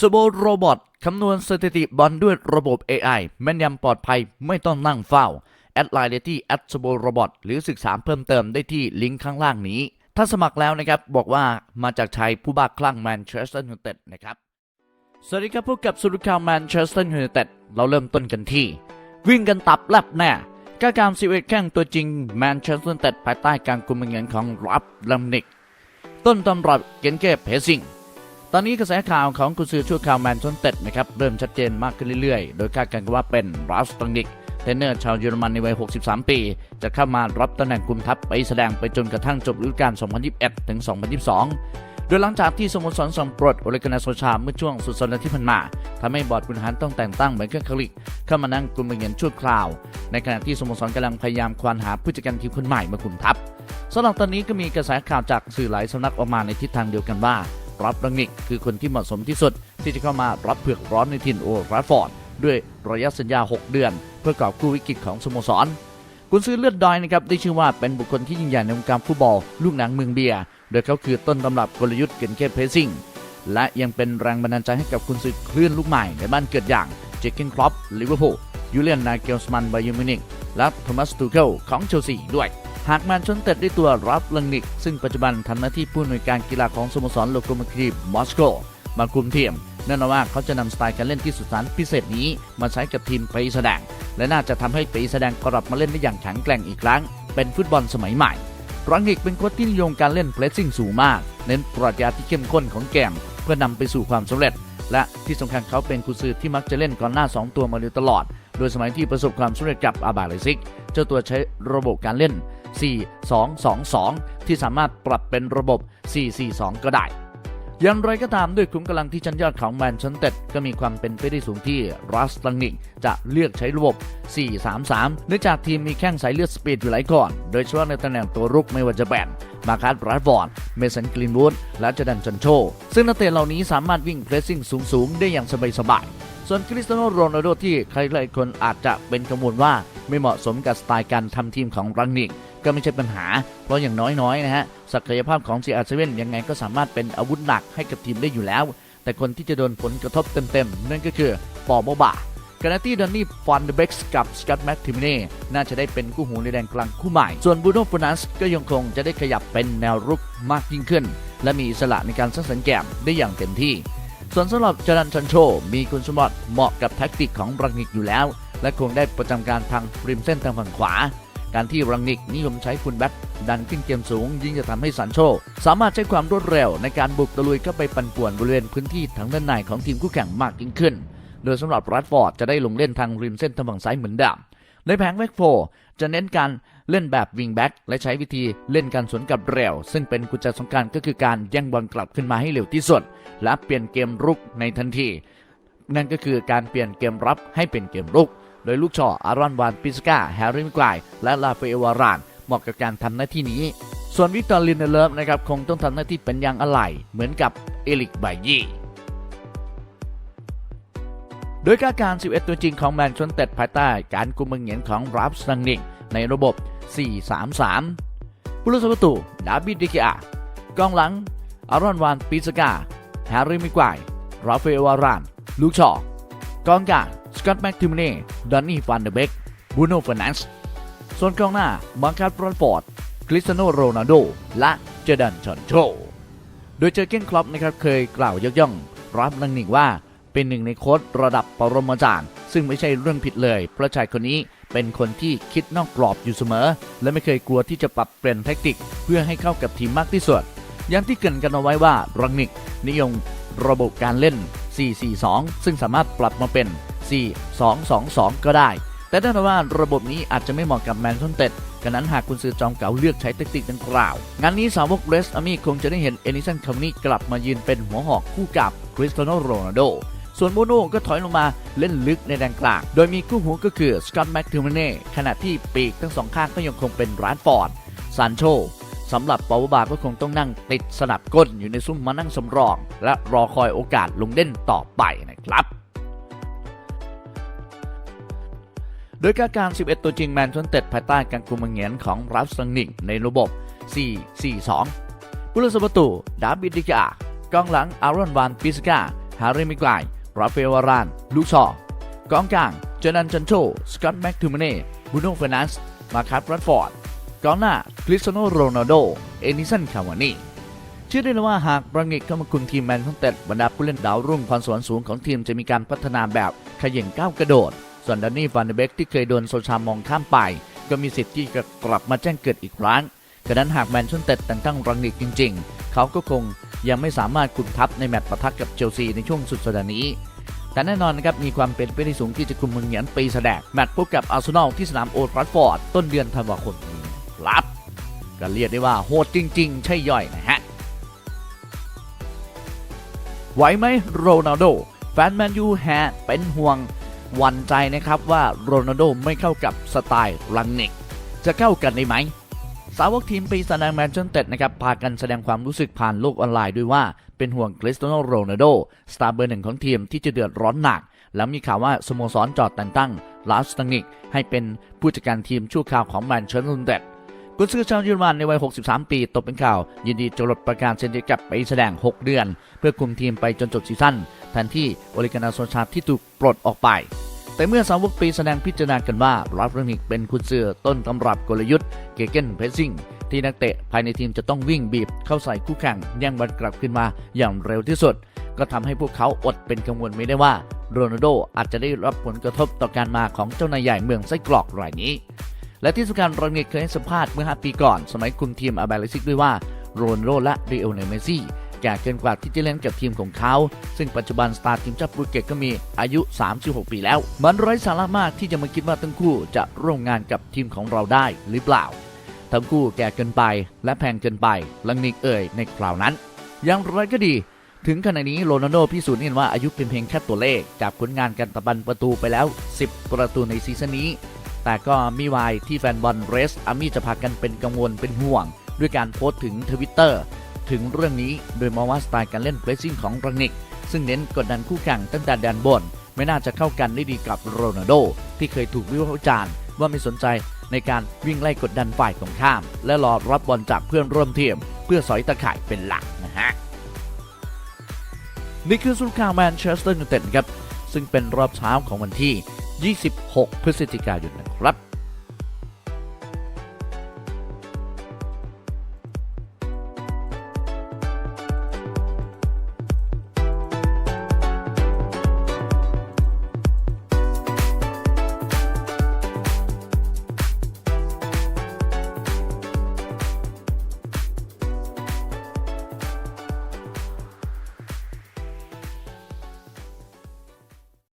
สโบโรบอทคำนวณสถิติบอลด้วยระบบ AI แม่นยำปลอดภัยไม่ต้องนั่งเฝ้าแอดไลน์ได้ที่แอดสโบโรบอทหรือศึกษาเพิ่มเติมได้ที่ลิงก์ข้างล่างนี้ ถ้าสมัครแล้วนะครับ บอกว่ามาจากชายผู้บ้าคลั่งแมนเชสเตอร์ยูไนเต็ดนะครับ สวัสดีครับพบกับสุริข่าวแมนเชสเตอร์ยูไนเต็ดเราเริ่มต้นกันที่ วิ่งกันตับแลบแน่ก้าการสิเอ็ดแข้งตัวจริงแมนเชสเตอร์ยูไนเต็ดภายใต้การกุมเงินของรับลัมนิกต้นตำรับเกนเก้เพซิง ตอนนี้กระแสข่าวของกุญซือชั่วคราวแมนชนเต็ดนะครับเริ่มชัดเจนมากขึ้นเรื่อยๆ โดยคาดการณ์ว่าเป็นรัสตังนิกเทรนเนอร์ชาวเยอรมันในวัย 63 ปี จะเข้ามารับตำแหน่งกุมทัพไปแสดงไปจนกระทั่งจบฤดูกาล 2021 ถึง 2022 โดยหลังจากที่สโมสรสมปรดโอเลกนาโซชาเมื่อช่วงสุดสัปดาห์ที่ผ่านมาทำให้บอร์ดบริหารต้องแต่งตั้งเหมือนเครื่องคลิกเข้ามานั่งกลุ่มเงินชั่วคราว ในขณะที่สโมสรกำลังพยายามควานหาผู้จัดการทีมคนใหม่มาคุมทัพสำหรับตอนนี้ก็มีกระแสข่าวจากสื่อหลายสำนักออกมาในทิศทางเดียวกันว่า รับรังนิกคือคนที่เหมาะสมที่สุด ที่จะเข้ามารับเผือกร้อนในถิ่นโอลด์ราฟฟอร์ด ด้วยระยะสัญญา 6 เดือน เพื่อกอบกู้วิกฤตของสโมสรกุนซือเลือดดอยนะครับได้ชื่อว่าเป็นบุคคลที่ยิ่งใหญ่ในวงการฟุตบอล ลูกหนังเมืองเบียร์โดยเขาคือต้นตำรับกลยุทธ์เกนเก้เพสซิ่งและยังเป็นแรงบันดาลใจให้กับกุนซือคลื่นลูกใหม่ในบ้านเกิดอย่างเจคเกนครอปลิเวอร์พูลยูเลียนนาเกลสมันบเยอร์มิวนิกและโทมัสตูเคิลของเชลซีด้วย หากแมนชนเต็ดด้วยตัวรับลังนิก ซึ่งปัจจุบันทำหน้าที่ผู้อำนวยการกีฬาของสโมสรโลโกโมทีฟมอสโกมาคุมทีมแน่นอนว่าเขาจะนำสไตล์การเล่นที่สุดสันพิเศษนี้ มาใช้กับทีมไปแสดง และน่าจะทำให้ปีแสดงกลับมาเล่นได้อย่างแข็งแกร่งอีกครั้ง เป็นฟุตบอลสมัยใหม่รังนิกเป็นโค้ชที่นิยมการเล่นเพรสซิ่งสูงมาก เน้นปรัชญาที่เข้มข้นของแกมเพื่อนำไปสู่ความสำเร็จ และที่สำคัญเขาเป็นกุซือที่มักจะเล่นก่อนหน้า 2 ตัวมาโดยตลอด โดยสมัยที่ประสบความสำเร็จกับอาบาเลซิก เจ้าตัวใช้ระบบการเล่น 4-2-2-2 ที่สามารถปรับเป็นระบบ 4-4-2 ก็ได้อย่างไรก็ตามด้วยขุมกำลังที่ชั้นยอดของแมนเชสเต็ดก็มีความเป็นไปได้สูงที่รัสตังนิกจะเลือกใช้ระบบ 4-3-3 เนื่องจากทีมมีแข้งสายเลือดสปีดอยู่หลายก่อน โดยเฉพาะในตำแหน่งตัวรุกไม่ว่าจะแบนมาคัสบรัดฟอร์ดเมสันกลินวูดและจดันจันโช ซึ่งนักเตะเหล่านี้สามารถวิ่งเพรสซิ่งสูง ๆ ได้อย่างสบายๆส่วนคริสเตียโนโรนัลโดที่ใครๆคนอาจจะเป็นกังวลว่า ไม่เหมาะสมกับสไตล์การทำทีมของรังนิกก็ไม่ใช่ปัญหา เพราะอย่างน้อยๆนะฮะศักยภาพของ CR7 ยังไงก็สามารถเป็นอาวุธหนักให้กับทีมได้อยู่แล้ว แต่คนที่จะโดนผลกระทบเต็มๆ นั่นก็คือปอโบบาขณะที่ดอนนี่ฟอนเดเบ็กส์กับสกอตแมคทิมเน่น่าจะได้เป็นคู่หูในแดนกลางคู่ใหม่ ส่วนบูโน่ฟูนัสก็ยังคงจะได้ขยับเป็นแนวรุกมากยิ่งขึ้น และมีอิสระในการสร้างสรรค์แกมได้อย่างเต็มที่ ส่วนสำหรับจรันชันโช มีคุณสมบัติเหมาะกับแท็กติกของรังนิกอยู่แล้ว และคงได้ประจำการทางริมเส้นทางฝั่งขวา การที่รังนิกนิยมใช้คุณแบ็คดันขึ้นเกมสูง ยิ่งจะทำให้สันโช สามารถใช้ความรวดเร็วในการบุกตะลุยเข้าไปปั่นป่วนบริเวณพื้นที่ทางด้านในของทีมคู่แข่งมากยิ่งขึ้น โดยสำหรับรัดฟอร์ดจะได้ลงเล่นทางริมเส้นทางฝั่งซ้ายเหมือนเดิมในแผงแบ็กโฟจะเน้นการเล่นแบบวิงแบ็กและใช้วิธีเล่นการสวนกับเร็ว ซึ่งเป็นกุญแจสำคัญก็คือการแย่งบอลกลับขึ้นมาให้เร็วที่สุด และเปลี่ยนเกมรุกในทันที นั่นก็คือการเปลี่ยนเกมรับให้เป็นเกมรุก โดยลูกชออารอนวานปิสกาแฮร์รี่มิกไกายและลาเฟเอวารานเหมาะกับการทำหน้าที่นี้ ส่วนวิกตอร์ลินเดเลฟนะครับคงต้องทำหน้าที่เป็นยางอะไหล่เหมือนกับเอลิกไบยี่โดยการการ 11 ตัวจริงของแมนชนเต็ดภายใต้การกุมมือเหงียนของรับสตังนิงในระบบ 4-3-3 ผู้รักษาประตูดาบิดดิกิอากองหลัง อารอนวานปิสกาแฮร์รี่มิกไกายราฟาเอลวาราน ลูกชอกองกลาง กอตต์แม็กทิมเน่ดอนนี่ฟันเดเบกบูโน่เฟอร์นันส์ส่วนกองหน้ามาร์คัสบรอนฟอร์ด คริสเตียโนโรนัลโด และเจดันชอนโช โดยเจอเก้นครอปนะครับเคยกล่าวยกย่องรับลังนิกว่าเป็นหนึ่งในโค้ดระดับปรมาจารย์ ซึ่งไม่ใช่เรื่องผิดเลย เพราะชายคนนี้เป็นคนที่คิดนอกกรอบอยู่เสมอ และไม่เคยกลัวที่จะปรับเปลี่ยนแทคติกเพื่อให้เข้ากับทีมมากที่สุดอย่างที่เกินกันเอาไว้ว่ารังนิกนิยมระบบการเล่น 4-4-2 ซึ่งสามารถปรับมาเป็น 4-2-2-2 ก็ได้ แต่แน่นอนว่าระบบนี้อาจจะไม่เหมาะกับแมนชนเต็ดกันนั้นหากคุณซื้อจอมเก่าเลือกใช้เทคนิคดังกล่าว งานนี้สาวกเรสอามี่คงจะได้เห็นเอนิสันคาร์นี่กลับมายืนเป็นหัวหอกคู่กับคริสเตียโนโรนัลโดส่วนโมโน่ก็ถอยลงมาเล่นลึกในแดนกลาง โดยมีคู่หูก็คือสกอตต์แม็กทิมเน่ขณะที่ปีกทั้งสองข้างก็ยังคงเป็นรานฟอร์ดซานโชสำหรับปาวบาก็คงต้องนั่งติดสนับก้นอยู่ในซุ้มมานั่งสำรอง และรอคอยโอกาสลงเล่นต่อไปนะครับ โดยการการ 11 ตัวจริงแมนชนเต็ดภายใต้การคุมเงียนของรับสังนิกในระบบ 4-4-2 ผู้รักษาประตูดาบิดดิกากองหลังอารอนวานปิสกาฮาร์รีมิกลราฟาเอลวาราน ลูกชอกองกลางเจนันจันโช สกอตแม็กทูมเน่บูโน่เฟรนันส์มาคัสรัดฟอร์ดกองหน้าคริสเตียโนโรนัลโด เอนิสันคาวานีเชื่อได้เลยว่าหากบรังเกเข้ามาคุมทีมแมนยูไนเต็ดบรรดาผู้เล่นดาวรุ่งพรสวรรค์สูงของทีมจะมีการพัฒนาแบบขย่งก้าวกระโดด ส่วนดานนี่ฟานเดเบกที่เคยโดนโซชามองข้ามไป ก็มีสิทธิ์ที่จะกลับมาแจ้งเกิดอีกครั้งฉะนั้นหากแมนยูไนเต็ดแต่งตั้งรังเกจริง ๆ เขาก็คงยังไม่สามารถคุมทัพในแมตช์ปะทะกับเชลซีในช่วงสุดสัปดาห์นี้ แต่แน่นอนนะครับมีความเป็นไปได้สูงที่จะคุมเมืองเหงียนปีแสดงแมตช์พบกับอาร์เซนอลที่สนามโอลด์ทราฟฟอร์ดต้นเดือนธันวาคมนี้ครับก็เรียกได้ว่าโหดจริง ๆ ใช่ย่อยนะฮะไหวไหมโรนัลโดแฟนแมนยูแฮเป็นห่วง วันใจนะครับว่าโรนัลโดไม่เข้ากับสไตล์รังนิก จะเข้ากันได้ไหม สาวกทีมปีศาจแดงแมนเชสเตอร์นะครับพากันแสดงความรู้สึกผ่านโลกออนไลน์ด้วยว่าเป็นห่วงคริสเตียโนโรนัลโดสตาร์เบอร์หนึ่งของทีมที่จะเดือดร้อนหนักหลังมีข่าวว่าสโมสรจอดแต่งตั้งลาสตังนิกให้เป็นผู้จัดการทีมชั่วคราวของแมนเชสเตอร์ยูไนเต็ดกุนซือชาวเยอรมันในวัย 63 ปี ตกเป็นข่าว ยินดีจะลดประกาศเซ็นกับไปแสดง 6 เดือน เพื่อคุมทีมไปจนจบซีซั่นแทนที่โอลิกานาโซชาที่ถูกปลดออกไป แต่เมื่อสาวกปีแสดงพิจารณากันว่าลาฟรนิกเป็นคุณเสือต้นตำรับกลยุทธ์เกเกนเพสซิ่งที่นักเตะภายในทีมจะต้องวิ่งบีบเข้าใส่คู่แข่งแย่งบอลกลับขึ้นมาอย่างเร็วที่สุด ก็ทำให้พวกเขาอดเป็นกังวลไม่ได้ว่าโรนัลโดอาจจะได้รับผลกระทบต่อการมาของเจ้านายใหญ่เมืองไส้กรอกรายนี้ และที่สำคัญรองเนกเคยให้สัมภาษณ์เมื่อ5ปีก่อน สมัยคุมทีมอาบาลิซิกด้วยว่าโรนัลโดและเรโอเนเมซี่ แก่เกินกว่าที่จะเล่นกับทีมของเขา ซึ่งปัจจุบันสตาร์ทีมชาติโปรตุเกสก็มีอายุ 36 ปีแล้ว มันไร้สาระมากที่จะมาคิดว่าทั้งคู่จะร่วมงานกับทีมของเราได้หรือเปล่า ทั้งคู่แก่เกินไปและแพงเกินไปลังนิกเอ่ยในคราวนั้น อย่างไรก็ดี ถึงขณะนี้โรนัลโดพิสูจน์เห็นว่าอายุเป็นเพียงแค่ตัวเลข จากผลงานการตะบันประตูไปแล้ว 10 ประตูในซีซั่นนี้ แต่ก็มีวายที่แฟนบอลเรสอามี่จะพากันเป็นกังวลเป็นห่วง ด้วยการโพสต์ถึงทวิตเตอร์ ถึงเรื่องนี้โดยมองว่าสไตล์การเล่นเพรสซิ่งของรังนิก ซึ่งเน้นกดดันคู่แข่งตั้งแต่แดนบน ไม่น่าจะเข้ากันได้ดีกับโรนัลโด ที่เคยถูกวิพากษ์วิจารณ์ว่าไม่สนใจในการวิ่งไล่กดดันฝ่ายตรงข้าม และรอรับบอลจากเพื่อนร่วมทีมเพื่อสอยตะข่ายเป็นหลักนะฮะนี่คือสุดข่าวแมนเชสเตอร์ยูไนเต็ดครับซึ่งเป็นรอบเช้าของวันที่ 26 พฤศจิกายนนะครับ